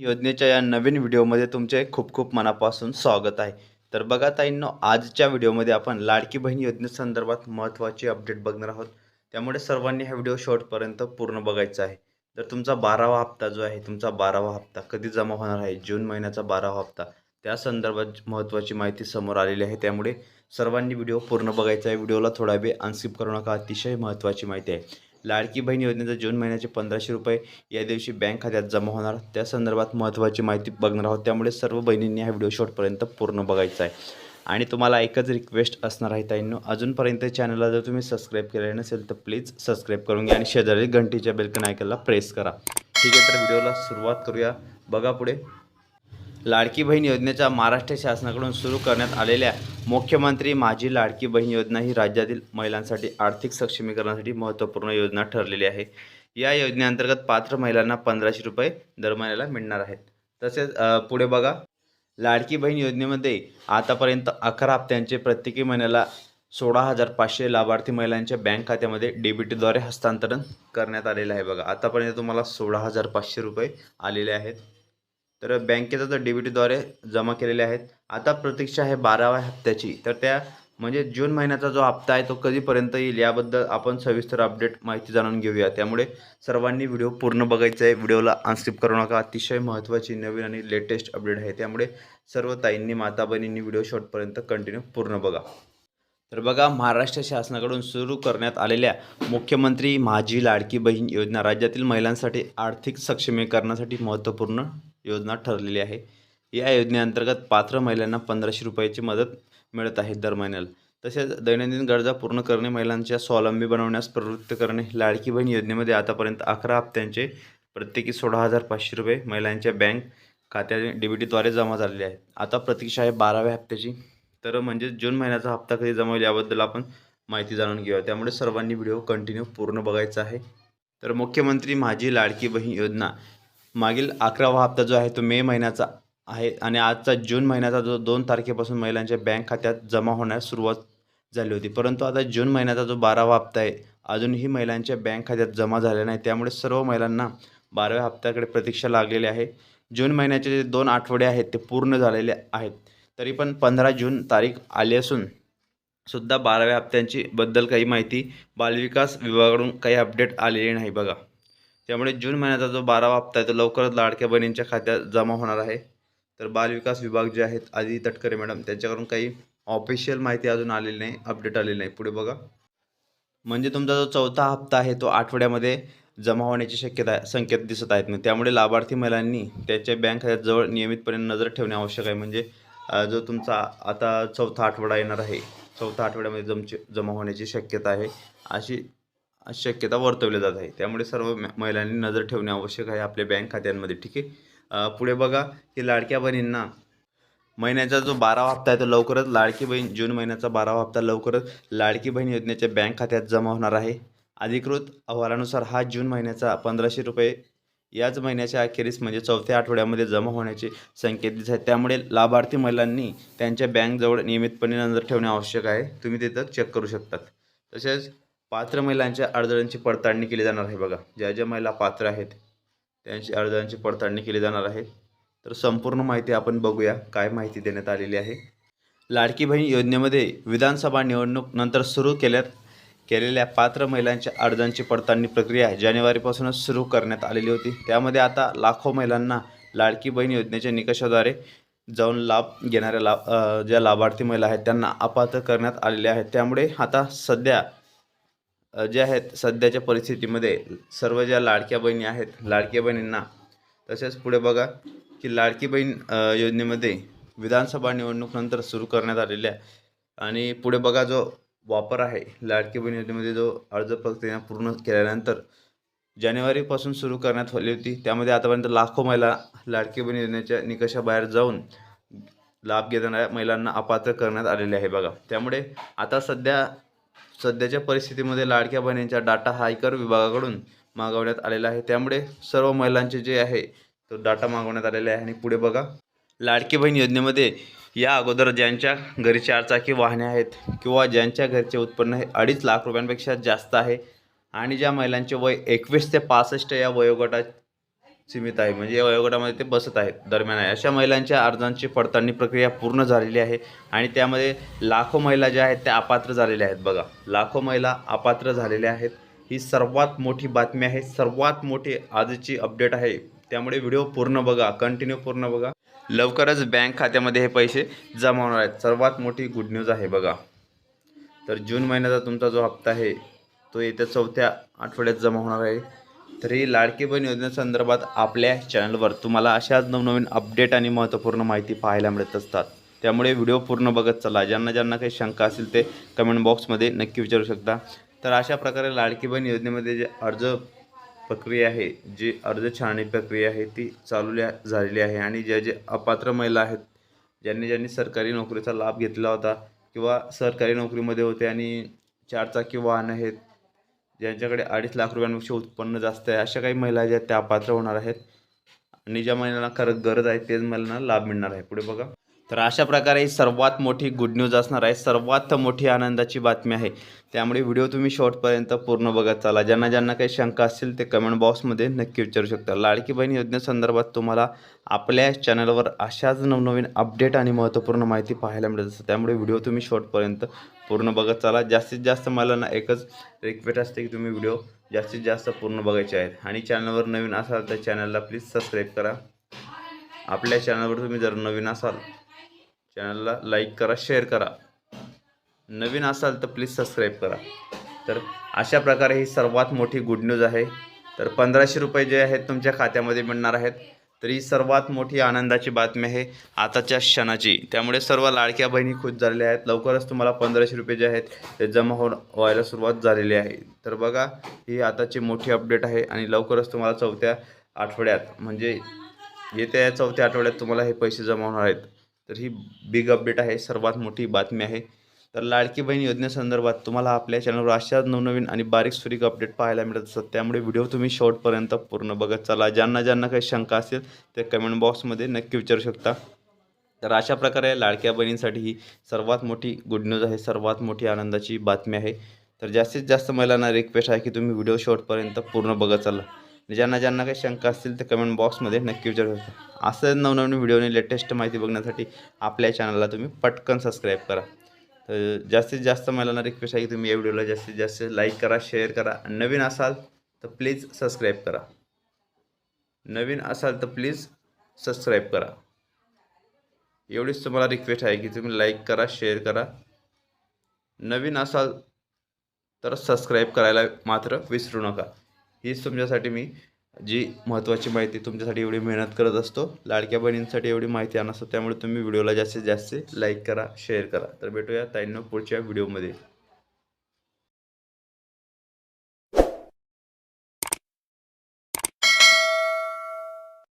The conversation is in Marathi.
योजनेच्या या नवीन व्हिडिओमध्ये तुमचे खूप खूप मनापासून स्वागत आहे. तर बघा ताईंनो आजच्या व्हिडिओमध्ये आपण लाडकी बहीण योजनेसंदर्भात महत्त्वाची अपडेट बघणार आहोत. त्यामुळे सर्वांनी हा व्हिडिओ शॉर्टपर्यंत पूर्ण बघायचा आहे. तर तुमचा बारावा हप्ता जो आहे तुमचा बारावा हप्ता कधी जमा होणार आहे? जून महिन्याचा बारावा हप्ता. त्या संदर्भात महत्त्वाची माहिती समोर आलेली आहे. त्यामुळे सर्वांनी व्हिडिओ पूर्ण बघायचा आहे. व्हिडिओला थोडा वेळ अनस्किप करू नका. अतिशय महत्त्वाची माहिती आहे. लाडकी बहीण योजनेचा जून महिन्याचे पंधराशे रुपये या दिवशी बँक खात्यात जमा होणार. त्या संदर्भात महत्त्वाची माहिती बघणार आहोत. त्यामुळे सर्व बहिणींनी हा व्हिडिओ शॉर्टपर्यंत पूर्ण बघायचा आहे. आणि तुम्हाला एकच रिक्वेस्ट असणार आहे ताईंनो अजूनपर्यंत चॅनलला जर तुम्ही सबस्क्राईब केलेलं नसेल तर प्लीज सबस्क्राईब करून घ्या आणि शेजारी घंटीच्या बेलकन ऐकायला प्रेस करा. ठीक आहे तर व्हिडिओला सुरुवात करूया. बघा पुढे. लाडकी बहीण योजनेच्या महाराष्ट्र शासनाकडून सुरू करण्यात आलेल्या मुख्यमंत्री माझी लाडकी बहीण योजना ही राज्यातील महिलांसाठी आर्थिक सक्षमीकरणासाठी महत्त्वपूर्ण योजना ठरलेली आहे. या योजनेअंतर्गत पात्र महिलांना पंधराशे रुपये दर महिन्याला मिळणार आहेत. तसेच पुढे बघा. लाडकी बहीण योजनेमध्ये आतापर्यंत अकरा हप्त्यांचे प्रत्येकी महिन्याला सोळा हजार पाचशे लाभार्थी महिलांच्या बँक खात्यामध्ये डेबिटद्वारे हस्तांतरण करण्यात आलेलं आहे बघा. आतापर्यंत तुम्हाला सोळा हजार पाचशे रुपये आलेले आहेत. तर बँकेचा तर डी बी टीद्वारे जमा केलेले आहेत. आता प्रतीक्षा आहे बाराव्या हप्त्याची. तर त्या म्हणजे जून महिन्याचा जो हप्ता आहे तो कधीपर्यंत येईल याबद्दल आपण सविस्तर अपडेट माहिती जाणून घेऊया. त्यामुळे सर्वांनी व्हिडिओ पूर्ण बघायचा आहे. व्हिडिओला अनस्किप करू नका. अतिशय महत्त्वाची नवीन आणि लेटेस्ट अपडेट आहे. त्यामुळे सर्व ताईंनी माता बहिणींनी व्हिडिओ शॉर्टपर्यंत कंटिन्यू पूर्ण बघा. तर बघा महाराष्ट्र शासनाकडून सुरू करण्यात आलेल्या मुख्यमंत्री माझी लाडकी बहीण योजना राज्यातील महिलांसाठी आर्थिक सक्षमीकरणासाठी महत्त्वपूर्ण योजना ठरलेली आहे. या योजनेअंतर्गत पात्र महिलांना पंधराशे रुपयाची मदत मिळत आहे दर महिन्याला. तसेच दैनंदिन गरजा पूर्ण करणे महिलांच्या स्वावलंबी बनवण्यास प्रवृत्त करणे लाडकी बहीण योजनेमध्ये आतापर्यंत अकरा हप्त्यांचे प्रत्येकी सोळा हजार पाचशे रुपये महिलांच्या बँक खात्यात डीबीटीद्वारे जमा झालेले आहेत. आता प्रतीक्षा आहे बाराव्या हप्त्याची. तर म्हणजे जून महिन्याचा हप्ता कधी जमा होईल याबद्दल आपण माहिती जाणून घेऊया. त्यामुळे सर्वांनी व्हिडिओ कंटिन्यू पूर्ण बघायचा आहे. तर मुख्यमंत्री माझी लाडकी बहीण योजना मागील अकरावा हप्ता जो आहे तो मे महिन्याचा आहे आणि आजचा जून महिन्याचा जो दोन तारखेपासून महिलांच्या बँक खात्यात जमा होण्यास सुरुवात झाली होती. परंतु आता जून महिन्याचा जो बारावा हप्ता आहे अजूनही महिलांच्या बँक खात्यात जमा झाले नाही. त्यामुळे सर्व महिलांना बाराव्या हप्त्याकडे प्रतीक्षा लागलेली आहे. जून महिन्याचे जे दोन आठवडे आहेत ते पूर्ण झालेले आहेत. तरी पण पंधरा जून तारीख आली असून सुद्धा बाराव्या हप्त्यांची बद्दल काही माहिती बालविकास विभागाकडून काही अपडेट आलेली नाही बघा. त्यामुळे जून महिन्याचा जो बारावा हप्ता आहे तो लवकरच लाडक्या बहिणींच्या खात्यात जमा होणार आहे. तर बालविकास विभाग जे आहेत आधी तटकरे मॅडम त्यांच्याकडून काही ऑफिशियल माहिती अजून आलेली नाही अपडेट आलेली नाही. पुढे बघा. म्हणजे तुमचा जो चौथा हप्ता आहे तो आठवड्यामध्ये जमा होण्याची शक्यता आहे संकेत दिसत आहेत. मग त्यामुळे लाभार्थी महिलांनी त्याच्या बँक खात्यात जवळ नियमितपणे नजर ठेवणे आवश्यक आहे. म्हणजे जो तुमचा आता चौथा आठवडा येणार आहे चौथा आठवड्यामध्ये जमचे जमा होण्याची शक्यता आहे. अशी शक्यता वर्तवली जात आहे. त्यामुळे सर्व म- महिलांनी नजर ठेवणे आवश्यक आहे आपल्या बँक खात्यांमध्ये ठीक आहे? पुढे बघा की लाडक्या बहिणींना महिन्याचा जो बारावा हप्ता आहे तो लवकरच लाडकी बहीण जून महिन्याचा बारावा हप्ता लवकरच लाडकी बहीण योजनेच्या बँक खात्यात जमा होणार आहे. अधिकृत अहवालानुसार हा जून महिन्याचा पंधराशे रुपये याच महिन्याच्या अखेरीस म्हणजे चौथ्या आठवड्यामध्ये जमा होण्याचे संकेत दिसत आहेत. त्यामुळे लाभार्थी महिलांनी त्यांच्या बँकजवळ नियमितपणे नजर ठेवणे आवश्यक आहे. तुम्ही तिथं चेक करू शकतात. तसेच पात्र महिलांच्या अडचणींची पडताळणी केली जाणार आहे बघा. ज्या ज्या महिला पात्र आहेत त्यांची अर्जांची पडताळणी केली जाणार आहे. तर संपूर्ण माहिती आपण बघूया काय माहिती देण्यात आलेली आहे. लाडकी बहीण योजनेमध्ये विधानसभा निवडणूक नंतर सुरू केल्यात केलेल्या पात्र महिलांच्या अर्जांची पडताळणी प्रक्रिया जानेवारीपासूनच सुरू करण्यात आलेली होती. त्यामध्ये आता लाखो महिलांना लाडकी बहीण योजनेच्या निकषाद्वारे जाऊन लाभ घेणाऱ्या लाभ ज्या लाभार्थी महिला आहेत त्यांना अपात्र करण्यात आलेल्या आहेत. त्यामुळे आता सध्या जे आहेत सध्याच्या परिस्थितीमध्ये सर्व ज्या लाडक्या बहिणी आहेत लाडक्या बहिणींना तसेच पुढे बघा की लाडकी बहीण योजनेमध्ये विधानसभा निवडणूकनंतर सुरू करण्यात आलेल्या आणि पुढे बघा जो वापर आहे लाडकी बहीण योजनेमध्ये जो अर्ज प्रक्रिया पूर्ण केल्यानंतर जानेवारीपासून सुरू करण्यात आली होती. त्यामध्ये आतापर्यंत लाखो महिला लाडकी बहीण योजनेच्या निकषाबाहेर जाऊन लाभ घेणाऱ्या महिलांना अपात्र करण्यात आलेले आहे बघा. त्यामुळे आता सध्या सध्याच्या परिस्थितीमध्ये लाडक्या बहिणींचा डाटा हा आयकर विभागाकडून मागवण्यात आलेला आहे. त्यामुळे सर्व महिलांचे जे आहे तो डाटा मागवण्यात आलेला आहे. आणि पुढे बघा लाडकी बहीण योजनेमध्ये या अगोदर ज्यांच्या घरी चारचाकी वाहने आहेत किंवा ज्यांच्या घरचे उत्पन्न हे अडीच लाख रुपयांपेक्षा जास्त आहे आणि ज्या महिलांचे वय एकवीस ते पासष्ट या वयोगटात सीमित आहे. म्हणजे या वयोगटामध्ये ते बसत आहेत दरम्यान आहे. अशा महिलांच्या अर्जांची पडताळणी प्रक्रिया पूर्ण झालेली आहे आणि त्यामध्ये लाखो महिला ज्या आहेत त्या अपात्र झालेल्या आहेत. बघा लाखो महिला अपात्र झालेल्या आहेत. ही सर्वात मोठी बातमी आहे. सर्वात मोठी आजची अपडेट आहे. त्यामुळे व्हिडिओ पूर्ण बघा कंटिन्यू पूर्ण बघा. लवकरच बँक खात्यामध्ये हे पैसे जमा होणार आहेत. सर्वात मोठी गुड न्यूज आहे बघा. तर जून महिन्याचा तुमचा जो हप्ता आहे तो येत्या चौथ्या आठवड्यात जमा होणार आहे. तर ही लाडकी बहीण योजनेसंदर्भात आपल्या चॅनलवर तुम्हाला अशाच नवनवीन अपडेट आणि महत्त्वपूर्ण माहिती पाहायला मिळत असतात. त्यामुळे व्हिडिओ पूर्ण बघत चला. ज्यांना ज्यांना काही शंका असेल ते कमेंट बॉक्समध्ये नक्की विचारू शकता. तर अशा प्रकारे लाडकी बहीण योजनेमध्ये जे अर्ज प्रक्रिया आहे जी अर्ज छाननी प्रक्रिया आहे ती चालू झालेली आहे. आणि ज्या जे अपात्र महिला आहेत ज्यांनी ज्यांनी सरकारी नोकरीचा लाभ घेतला होता किंवा सरकारी नोकरीमध्ये होते आणि चारचाकी वाहन आहेत ज्यांच्याकडे अडीच लाख रुपयांपेक्षा उत्पन्न जास्त आहे अशा काही महिला ज्या त्या पात्र होणार आहेत. आणि ज्या महिलांना खरंच गरज आहे तेच महिलांना लाभ मिळणार आहे. पुढे बघा. तर अशा प्रकारे सर्वात मोठी गुड न्यूज असणार आहे. सर्वात मोठी आनंदाची बातमी आहे. त्यामुळे व्हिडिओ तुम्ही शॉर्टपर्यंत पूर्ण बघत चाला. ज्यांना ज्यांना काही शंका असतील ते कमेंट बॉक्समध्ये नक्की विचारू शकता. लाडकी बहीण योजनेसंदर्भात तुम्हाला आपल्या चॅनलवर अशाच नवनवीन अपडेट आणि महत्त्वपूर्ण माहिती पाहायला मिळत असते. त्यामुळे व्हिडिओ तुम्ही शॉर्टपर्यंत पूर्ण बघत चाला. जास्तीत जास्त मला ना एकच रिक्वेस्ट असते की तुम्ही व्हिडिओ जास्तीत जास्त पूर्ण बघायचे आहेत. आणि चॅनलवर नवीन असाल तर चॅनलला प्लीज सबस्क्राईब करा. आपल्या चॅनलवर तुम्ही जर नवीन असाल चॅनलला लाईक करा शेअर करा. नवीन असाल तर प्लीज सबस्क्राईब करा. तर अशा प्रकारे ही सर्वात मोठी गुड न्यूज आहे. तर पंधराशे रुपये जे आहेत तुमच्या खात्यामध्ये मिळणार आहेत. तर ही सर्वात मोठी आनंदाची बातमी आहे आताच्या क्षणाची. त्यामुळे सर्व लाडक्या बहिणी खुश झालेल्या आहेत. लवकरच तुम्हाला पंधराशे रुपये जे आहेत ते जमा हो व्हायला सुरुवात झालेली आहे. तर बघा ही आताची मोठी अपडेट आहे आणि लवकरच तुम्हाला चौथ्या आठवड्यात म्हणजे येत्या या चौथ्या आठवड्यात तुम्हाला हे पैसे जमा होणार आहेत. तर ही बिग अपडेट आहे सर्वात मोठी बातमी आहे. तर लाडकी बहीण योजनेसंदर्भात तुम्हाला आपल्या चॅनलवर अशाच नवनवीन आणि बारीक सुरीक अपडेट पाहायला मिळत असतात. त्यामुळे व्हिडिओ तुम्ही शेवटपर्यंत पूर्ण बघत चला. ज्यांना ज्यांना काही शंका असेल ते कमेंट बॉक्समध्ये नक्की विचारू शकता. तर अशा प्रकारे लाडक्या बहिणींसाठी ही सर्वात मोठी गुड न्यूज आहे सर्वात मोठी आनंदाची बातमी आहे. तर जास्तीत जास्त महिलांना रिक्वेस्ट आहे की तुम्ही व्हिडिओ शॉर्टपर्यंत पूर्ण बघत चला. ज्यांना ज्यांना काही शंका असतील ते कमेंट बॉक्समध्ये नक्की विचारू शकता. असं नवनवीन व्हिडिओने लेटेस्ट माहिती बघण्यासाठी आपल्या चॅनलला तुम्ही पटकन सबस्क्राईब करा. तर जास्तीत जास्त महिलांना रिक्वेस्ट आहे की तुम्ही या व्हिडिओला जास्तीत जास्त लाईक करा शेअर करा. आणि नवीन असाल तर प्लीज सबस्क्राईब करा. नवीन असाल तर प्लीज सबस्क्राईब करा. एवढीच तुम्हाला रिक्वेस्ट आहे की तुम्ही लाईक करा शेअर करा. नवीन असाल तर सबस्क्राईब करायला मात्र विसरू नका. हीच तुमच्यासाठी मी जी महत्त्वाची माहिती तुमच्यासाठी एवढी मेहनत करत असतो लाडक्या बहिणींसाठी एवढी माहिती आणत असतो त्यामुळे तुम्ही व्हिडिओला जास्तीत जास्त लाईक करा शेअर करा. तर भेटूया ताईंनो पुढच्या व्हिडिओमध्ये.